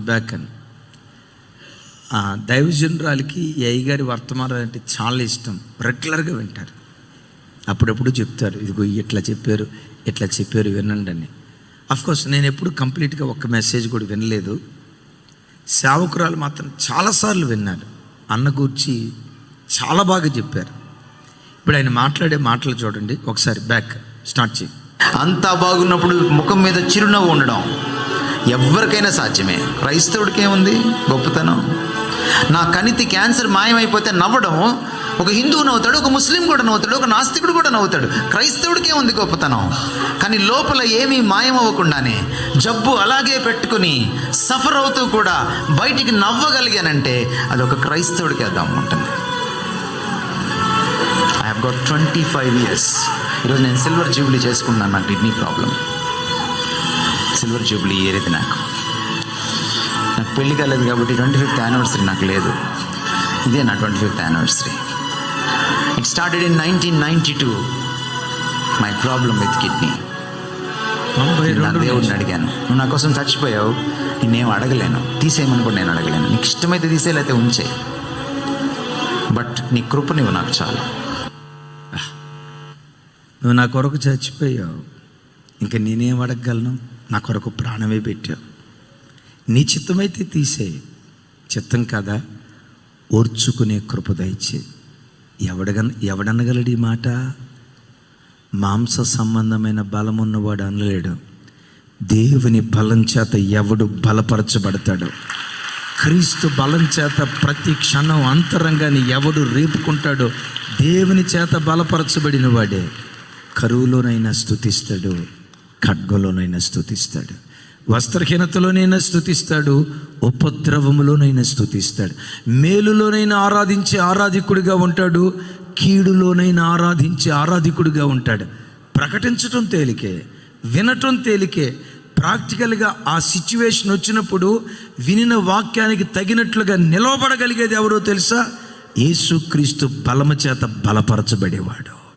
Back అని ఆ, దైవజనురాలకి AI గారి వర్తమానాలు అంటే చాలా ఇష్టం. రెగ్యులర్గా వింటారు. అప్పుడప్పుడు చెప్తారు ఇదిగో ఇట్లా చెప్పారు ఇట్లా చెప్పారు వినండి అని. కోర్స్ నేను ఎప్పుడు కంప్లీట్గా ఒక్క మెసేజ్ కూడా వినలేదు. సేవకురాలు మాత్రం చాలాసార్లు విన్నారు. అన్న గురించి చాలా బాగా చెప్పారు. ఇప్పుడు ఆయన మాట్లాడే మాటలు చూడండి. ఒకసారి బ్యాక్ స్టార్ట్ చేయి. అంతా బాగున్నప్పుడు ముఖం మీద చిరునవ్వు ఉండడం. ఎవరికైనా సాధ్యమే. క్రైస్తవుడికి ఏముంది గొప్పతనం. నా కణితి క్యాన్సర్ మాయమైపోతే నవ్వడం ఒక హిందువు నవ్వుతాడు ఒక ముస్లిం కూడా నవ్వుతాడు ఒక నాస్తికుడు కూడా నవ్వుతాడు. క్రైస్తవుడికి ఏముంది గొప్పతనం? కానీ లోపల ఏమీ మాయమవ్వకుండానే జబ్బు అలాగే పెట్టుకుని సఫర్ అవుతూ కూడా బయటికి నవ్వగలిగానంటే అది ఒక క్రైస్తవుడికి అర్థం ఉంటుంది. I have got twenty five years ఈరోజు నేను సిల్వర్ జూబ్లీ చేసుకున్నాను నా కిడ్నీ ప్రాబ్లం సిల్వర్ జూబ్లీ ఏరేది నాకు. నాకు పెళ్ళి కాలేదు కాబట్టి ట్వంటీ ఫిఫ్త్ యానివర్సరీ నాకు లేదు. ఇదే నా twenty fifth anniversary it started in nineteen ninety two my problem with kidney నా దేవుడిని అడిగాను. నువ్వు నా కోసం చచ్చిపోయావు. నేనేం అడగలేను. తీసేయమని కూడా నేను అడగలేను. నీకు ఇష్టమైతే తీసే లేకపోతే ఉంచే. బట్ నీ కృప నువ్వు నాకు చాలు. నువ్వు నా కొరకు చచ్చిపోయావు. ఇంకా నేనేం అడగగలను? నా కొరకు ప్రాణమే పెట్టావు. నీ చిత్తమైతే తీసే. చిత్తం కదా? ఓర్చుకునే కృప దయచే. ఎవడగ ఎవడనగలడు ఈ మాట? మాంస సంబంధమైన బలం ఉన్నవాడు అనలేడు. దేవుని బలం చేత ఎవడు బలపరచబడతాడు? క్రీస్తు బలం చేత ప్రతి క్షణం అంతరంగాన్ని ఎవడు రేపుకుంటాడో దేవుని చేత బలపరచబడిన వాడే కరువులోనైనా స్థుతిస్తాడు ఖడ్గంలోనైనా స్థుతిస్తాడు వస్త్రహీనతలోనైనా స్థుతిస్తాడు ఉపద్రవములోనైనా స్థుతిస్తాడు మేలులోనైనా ఆరాధించే ఆరాధికుడిగా ఉంటాడు. కీడులోనైనా ఆరాధించే ఆరాధికుడిగా ఉంటాడు. ప్రకటించటం తేలికే వినటం తేలికే ప్రాక్టికల్గా ఆ సిచ్యువేషన్ వచ్చినప్పుడు వినిన వాక్యానికి తగినట్లుగా నిలవబడగలిగేది ఎవరో తెలుసా? యేసుక్రీస్తు బలము చేత బలపరచబడేవాడు.